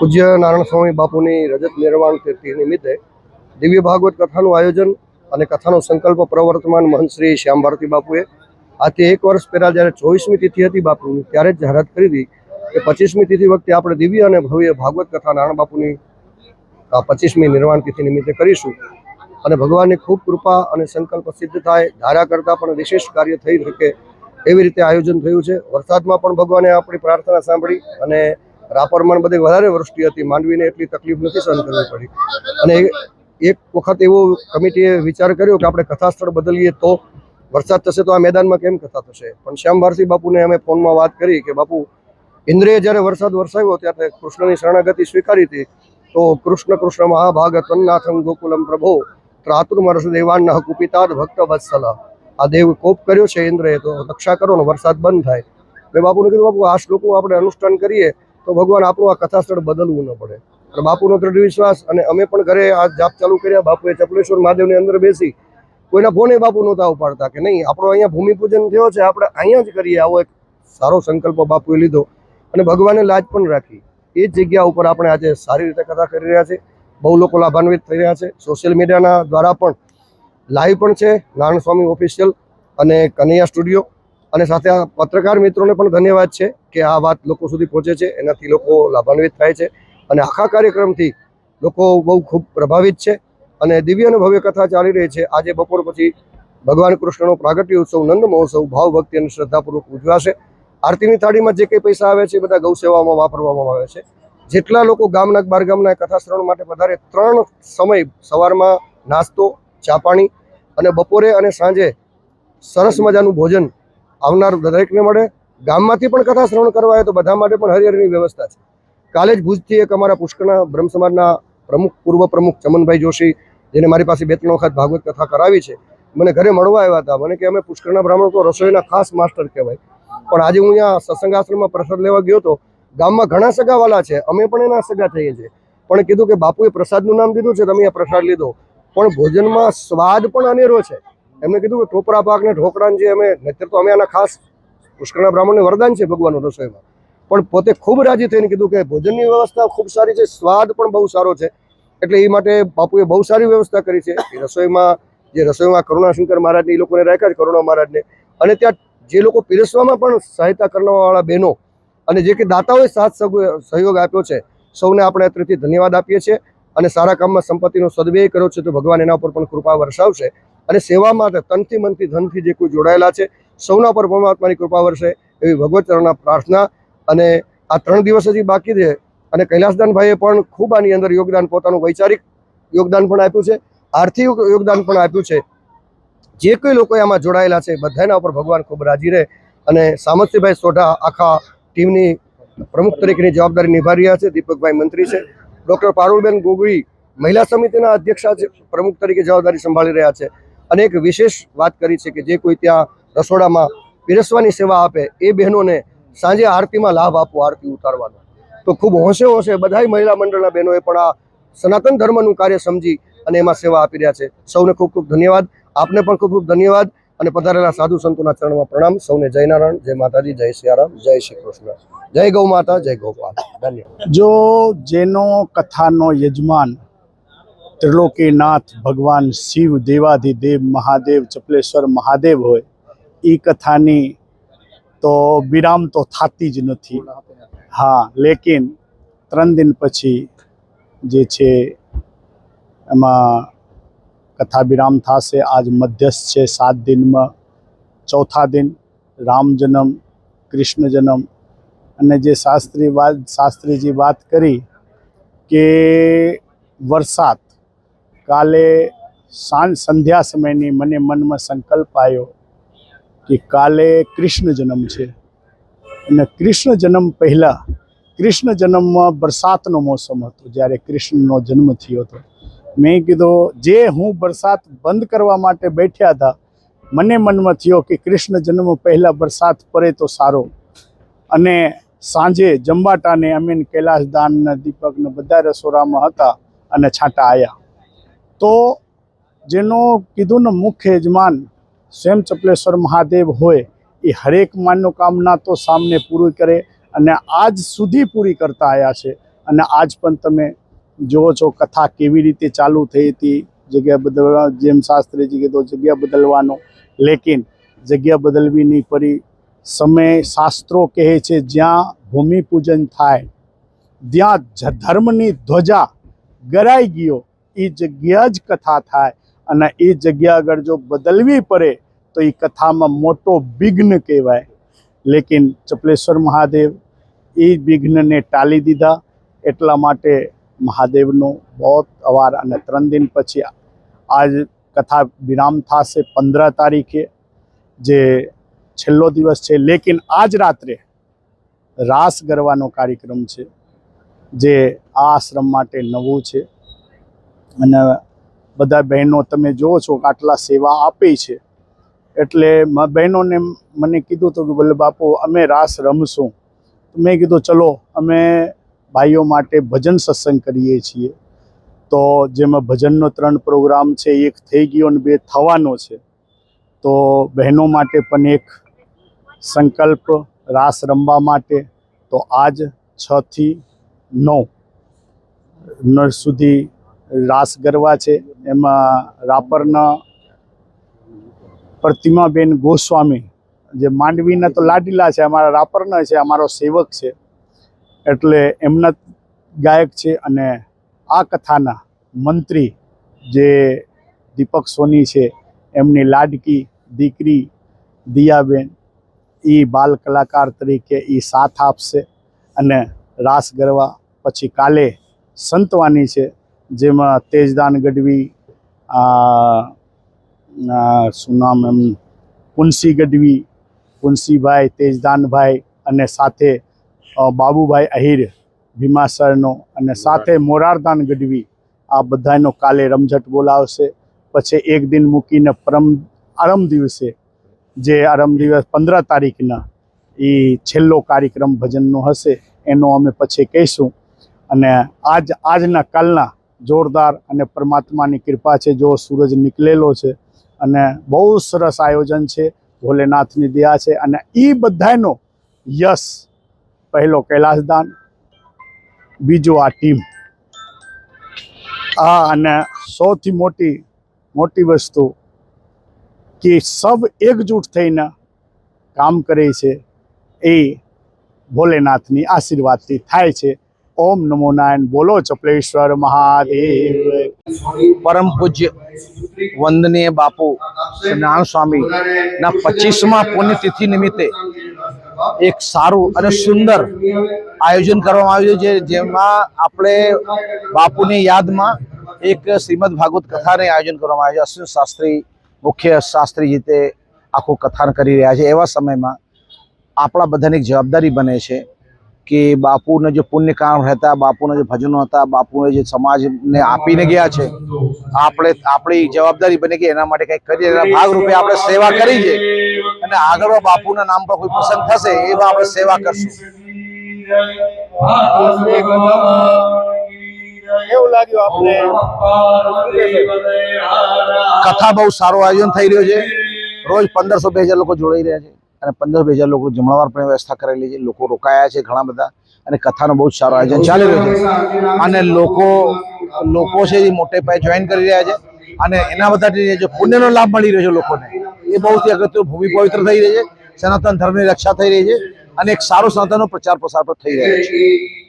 પૂજ્ય નારાયણ સ્વામી બાપુની રજત નિર્વાણ તિથિ નિમિત્તે દિવ્ય ભાગવત કથાનું આયોજન અને કથાનો સંકલ્પ પ્રવર્તમાન મહંત શ્રી શ્યામ ભારતી બાપુએ. આથી એક વર્ષ પહેલાં જ્યારે ચોવીસમી તિથિ હતી બાપુની, ત્યારે જ જાહેરાત કરી હતી કે પચીસમી તિથિ વખતે આપણે દિવ્ય અને ભવ્ય ભાગવત કથા નારાયણ બાપુની પચીસમી નિર્વાણ તિથિ નિમિત્તે કરીશું. અને ભગવાનની ખૂબ કૃપા અને સંકલ્પ સિદ્ધ થાય, ધારા કરતાં પણ વિશેષ કાર્ય થઈ શકે એવી રીતે આયોજન થયું છે. વરસાદમાં પણ ભગવાને આપણી પ્રાર્થના સાંભળી અને રાપરમાં બધે વધારે વૃષ્ટિ હતી. માંડવીને એટલી તકલીફ નથી સહન કરવી પડી. અને એક વખત એવો કમિટીએ વિચાર કર્યો કે આપણે કથા સ્થળ બદલીએ તો વરસાદ થશે તો આ મેદાનમાં કેમ કથા થશે? પણ શ્યામ બાપુને અમે ફોનમાં વાત કરી કે, બાપુ ઇન્દ્રિય જ્યારે વરસાદ વરસાવ્યો ત્યારે કૃષ્ણની શરણાગતિ સ્વીકારી હતી. તો કૃષ્ણ કૃષ્ણ મહાભાગ તન્નાથમ ગોકુલમ પ્રભો, ત્રાતુર્મરસ દેવાન કુપિતાદ ભક્ત વત્સલ. આ દેવ કોપ કર્યો છે ઇન્દ્રએ તો રક્ષા કરો ને વરસાદ બંધ થાય. મેં બાપુને કીધું, બાપુ, આ શ્લોકનું આપણે અનુષ્ઠાન કરીએ તો ભગવાન આપણું આ કથા સ્થળ બદલવું ન પડે. અને બાપુનો દૃઢ વિશ્વાસ અને અમે પણ ઘરે આ જાપ ચાલુ કર્યા. બાપુએ ચપલેશ્વર મહાદેવની અંદર બેસી કોઈના ફોને બાપુ નહોતા ઉપાડતા કે નહીં, આપણો અહીંયા ભૂમિપૂજન થયો છે, આપણે અહીંયા જ કરીએ. આવો એક સારો સંકલ્પ બાપુએ લીધો અને ભગવાને લાજ પણ રાખી. એ જ જગ્યા ઉપર આપણે આજે સારી રીતે કથા કરી રહ્યા છીએ. બહુ લોકો લાભાન્વિત થઈ રહ્યા છે. સોશિયલ મીડિયાના દ્વારા પણ લાઈવ પણ છે. નારાયણ સ્વામી ઓફિશિયલ અને કનૈયા સ્ટુડિયો. અને સાથે આ પત્રકાર મિત્રોને પણ ધન્યવાદ છે કે આ વાત લોકો સુધી પહોંચે છે. એનાથી લોકો લાભાન્વિત થાય છે અને આખા કાર્યક્રમથી લોકો બહુ ખૂબ પ્રભાવિત છે અને દિવ્ય અને ભવ્ય કથા ચાલી રહી છે. આજે બપોર પછી ભગવાન કૃષ્ણનો પ્રાગટ્ય ઉત્સવ, નંદ મહોત્સવ ભાવ ભક્તિ અને શ્રદ્ધાપૂર્વક ઉજવાશે. આરતીની થાળીમાં જે કંઈ પૈસા આવે છે એ બધા ગૌ સેવામાં વાપરવામાં આવે છે. જેટલા લોકો ગામના બાર ગામના કથા શ્રવણ માટે વધારે ત્રણ સમય સવારમાં નાસ્તો, ચા પાણી અને બપોરે અને સાંજે સરસ મજાનું ભોજન આવનાર દરેકને મળે. ગામમાંથી પણ કથા શ્રવણ કરવા આવે તો બધા માટે પણ હરિહરની વ્યવસ્થા છે. કાલે જ ભુજથી એક અમારા પુષ્કરના બ્રહ્મ સમાજના પ્રમુખ, પૂર્વ પ્રમુખ ચમનભાઈ જોશી, જેને મારી પાસે બે ત્રણ વખત ભાગવત કથા કરાવી છે, મને ઘરે મળવા આવ્યા હતા. મને કે અમે પુષ્કરના બ્રાહ્મણ તો રસોઈના ખાસ માસ્ટર કહેવાય. પણ આજે હું અહીંયા સત્સંગ આશ્રમમાં પ્રસાદ લેવા ગયો હતો ગામમાં ઘણા સગાવાલા છે. અમે પણ એના સગા થઈએ છીએ. પણ કીધું કે બાપુએ પ્રસાદનું નામ દીધું છે, તમે અહીંયા પ્રસાદ લીધો. પણ ભોજનમાં સ્વાદ પણ અનેરો છે. એમને કીધું કે ટોપરા પાક ને ઢોકળાને જે અમે, નહીતર તો અમે આના ખાસ પુષ્કરના બ્રાહ્મણને વરદાન છે ભગવાનનું રસોઈમાં. પણ પોતે ખૂબ રાજી થઈને કીધું કે ભોજનની વ્યવસ્થા ખૂબ સારી છે, સ્વાદ પણ બહુ સારો છે. એટલે એ માટે બાપુએ બહુ સારી વ્યવસ્થા કરી છે. રસોઈમાં, જે રસોઈમાં કરુણાશંકર મહારાજને, એ લોકોને રાખ્યા છે, કરુણા મહારાજને. અને ત્યાં જે લોકો પીરસવામાં પણ સહાયતા કરવાવાળા બહેનો અને જે કે દાતાઓએ સાથ સહયોગ આપ્યો છે, સૌને આપણે અત્રેથી ધન્યવાદ આપીએ છીએ. અને સારા કામમાં સંપત્તિનો સદવ્યય કર્યો છે, તો ભગવાન એના ઉપર પણ કૃપા વરસાવશે. અને સેવા માટે તનથી મનથી ધનથી જે કોઈ જોડાયેલા છે, સૌના પર પરમાત્માની કૃપા વર્ષે એવી ભગવતચરણના પ્રાર્થના. અને આ ત્રણ દિવસ હજી બાકી છે અને કૈલાસદાનભાઈએ પણ ખૂબ આની અંદર યોગદાન, પોતાનું વૈચારિક યોગદાન પણ આપ્યું છે, આર્થિક યોગદાન પણ આપ્યું છે. જે કોઈ લોકો આમાં જોડાયેલા છે બધાના ઉપર ભગવાન ખૂબ રાજી રહે અને સામસ્તીભાઈ સોઢા આખા ટીમની પ્રમુખ તરીકેની જવાબદારી નિભાવી રહ્યા છે, દીપકભાઈ મંત્રી છે, ડૉક્ટર પારુલબેન ગોગોઈ મહિલા સમિતિના અધ્યક્ષા પ્રમુખ તરીકે જવાબદારી સંભાળી રહ્યા છે. અને એક વિશેષ વાત કરી છે કે જે કોઈ ત્યાં રસોડામાં પીરસવાની સેવા આપે એ બહેનોને સાંજે આરતીમાં લાભ આપવો આરતી ઉતારવાનો. તો ખૂબ હોંશે હોંશે બધાય મહિલા મંડળના બહેનોએ પણ આ સનાતન ધર્મનું કાર્ય સમજી અને એમાં સેવા આપી રહ્યા છે. સૌને ખૂબ ખૂબ ધન્યવાદ. આપને પણ ખૂબ ખૂબ ધન્યવાદ અને પધારેલા સાધુ સંતોના ચરણમાં પ્રણામ. સૌને જય નારાયણ, જય માતાજી, જય સિયારામ જય શ્રી કૃષ્ણ. જય ગૌ માતા, જય ગોપાલ ધન્યવાદ. જો જેનો કથાનો યજમાન ત્રિલોકીનાથ ભગવાન શિવ દેવાધિદેવ મહાદેવ ચપલેશ્વર મહાદેવ હોય એ કથાની તો વિરામ તો થતી જ નથી. હા, લેકિન ત્રણ દિન પછી જે છે એમાં કથા વિરામ થશે. આજ મધ્યસ્થ છે સાત દિનમાં. ચોથા દિન રામ જન્મ, કૃષ્ણ જન્મ. અને જે શાસ્ત્રી વાત શાસ્ત્રીજી વાત કરી કે વરસાદ કાલે સાંજ સંધ્યા સમયની મને મનમાં સંકલ્પ આવ્યો કે કાલે કૃષ્ણ જન્મ છે. અને કૃષ્ણ જન્મ પહેલાં, કૃષ્ણ જન્મમાં વરસાદનો મોસમ હતો જ્યારે કૃષ્ણનો જન્મ થયો હતો. મેં કીધું, જે હું વરસાદ બંધ કરવા માટે બેઠ્યા હતા, મને મનમાં થયો કે કૃષ્ણ જન્મ પહેલાં વરસાદ પડે તો સારો. અને સાંજે જંબાટાને અમીન કૈલાસદાન દીપકને બધા રસોડામાં હતા અને છાંટા આવ્યા તો જેનો કીધું ને મુખ્ય યજમાન સ્વયં ચપલેશ્વર મહાદેવ હોય, એ હરેક માનોકામના તો સામને પૂરી કરે અને આજ સુધી પૂરી કરતા આવ્યા છે. અને આજ પણ તમે જુઓ છો કથા કેવી રીતે ચાલુ થઈ હતી, જગ્યા બદલવા, જેમ શાસ્ત્રીજી કીધું, જગ્યા બદલવાનો. લેકિન જગ્યા બદલવી નહીં પડી સમય શાસ્ત્રો કહે છે, જ્યાં ભૂમિપૂજન થાય, ત્યાં ધર્મની ધ્વજા ગરાઈ ગયો. એ જગ્યા જ કથા થાય અને એ જગ્યા આગળ જો બદલવી પડે, તો એ કથામાં મોટો વિઘ્ન કહેવાય. લેકિન ચપલેશ્વર મહાદેવ એ વિઘ્નને ટાળી દીધા. એટલા માટે મહાદેવનો બહુ અવાર અને ત્રણ દિન પછી આજ કથા વિરામ થશે પંદર તારીખે, જે છેલ્લો દિવસ છે. લેકિન આજ રાત્રે રાસ ગરબાનો કાર્યક્રમ છે, જે આ આશ્રમ માટે નવું છે. અને બધા બહેનો તમે જુઓ છો કે આટલા સેવા આપે છે. એટલે બહેનોને મને કીધું હતું કે, બોલે બાપુ, અમે રાસ રમશું. મેં કીધું, ચલો, અમે ભાઈઓ માટે ભજન સત્સંગ કરીએ છીએ. તો જેમાં ભજનનો ત્રણ પ્રોગ્રામ છે, એક થઈ ગયો અને બે થવાનો છે. તો બહેનો માટે પણ એક સંકલ્પ રાસ રમવા માટે. તો આજ છથી નવ સુધી રાસ ગરબા છે. એમાં રાપરના પ્રતિમાબેન ગોસ્વામી, જે માંડવીના તો લાડીલા છે, અમારા રાપરના છે, અમારો સેવક છે. એટલે એમના ગાયક છે અને આ કથાના મંત્રી જે દીપક સોની છે, એમની લાડકી દીકરી દિયાબેન એ બાલ કલાકાર તરીકે એ સાથ આપશે. અને રાસ ગરબા પછી કાલે સંતવાની છે. જેમાં તેજદાન ગઢવી શું નામ એમ પુનસી ગઢવી પુનસીભાઈ તેજદાનભાઈ અને સાથે બાબુભાઈ અહીર ભીમાસરનો અને સાથે મોરારદાન ગઢવી આ બધાનો કાલે રમઝટ બોલાવશે. પછી એક દિન મૂકીને પરમ આરમ દિવસે જે આરમ દિવસ પંદર તારીખના એ છેલ્લો કાર્યક્રમ ભજનનો હશે એનો અમે પછી કહીશું. અને આજ આજના કાલના જોરદાર અને પરમાત્માની કૃપા છે. જો સૂરજ નીકળેલો છે અને બહુ સરસ આયોજન છે. ભોલેનાથની દયા છે અને એ બધાનો યશ પહેલો કૈલાસદાન, બીજો આ ટીમ. આ અને સૌથી મોટી મોટી વસ્તુ કે સબ એકજૂટ થઈને કામ કરે છે એ ભોલેનાથની આશીર્વાદથી થાય છે. ઓમ નમો નારાયણ. બોલો ચપલેશ્વર મહાદેવ. પરમ પૂજ્ય વંદનીય બાપુ નારાયણ સ્વામી ના પચીસમા પુણ્યતિથિ નિમિત્તે એક સારું અને સુંદર આયોજન કરવામાં આવ્યું છે, જેમાં આપણે બાપુની યાદમાં એક શ્રીમદ ભાગવત કથાને આયોજન કરવામાં આવ્યું છે. અશ્વિન શાસ્ત્રી, મુખ્ય શાસ્ત્રી રીતે આખું કથાન કરી રહ્યા છે. એવા સમયમાં આપણા બધાની જવાબદારી બને છે કે બાપુના જે પુણ્ય કામ હતા બાપુના જે ભજનો હતા બાપુએ જે સમાજને આપીને ગયા છે આપણે આપણી જવાબદારી બને કે એના માટે કંઈક કરીએ. એના ભાગરૂપે આપણે સેવા કરી છે. અને આગળ બાપુના નામ પર કોઈ પ્રસંગ થશે એવા આપણે સેવા કરશું. એવું લાગ્યું કથા બહુ સારું આયોજન થઈ રહ્યું છે. રોજ પંદરસો બે હજાર લોકો જોડાઈ રહ્યા છે. અને પંદર બે હજાર લોકો જમણવાર પણ વ્યવસ્થા કરેલી છે. લોકો રોકાયા છે ઘણા બધા અને કથાનું બહુ સારું આયોજન ચાલી રહ્યું છે. અને લોકો લોકો છે એ મોટે પાયે જોઈન કરી રહ્યા છે અને એના બધાથી જે પુણ્યનો લાભ મળી રહ્યો છે લોકોને. એ બહુ અગત્ય ભૂમિ પવિત્ર થઈ રહી છે. સનાતન ધર્મની રક્ષા થઈ રહી છે અને એક સારો સનાતનનો પ્રચાર પ્રસાર પણ થઈ રહ્યો છે.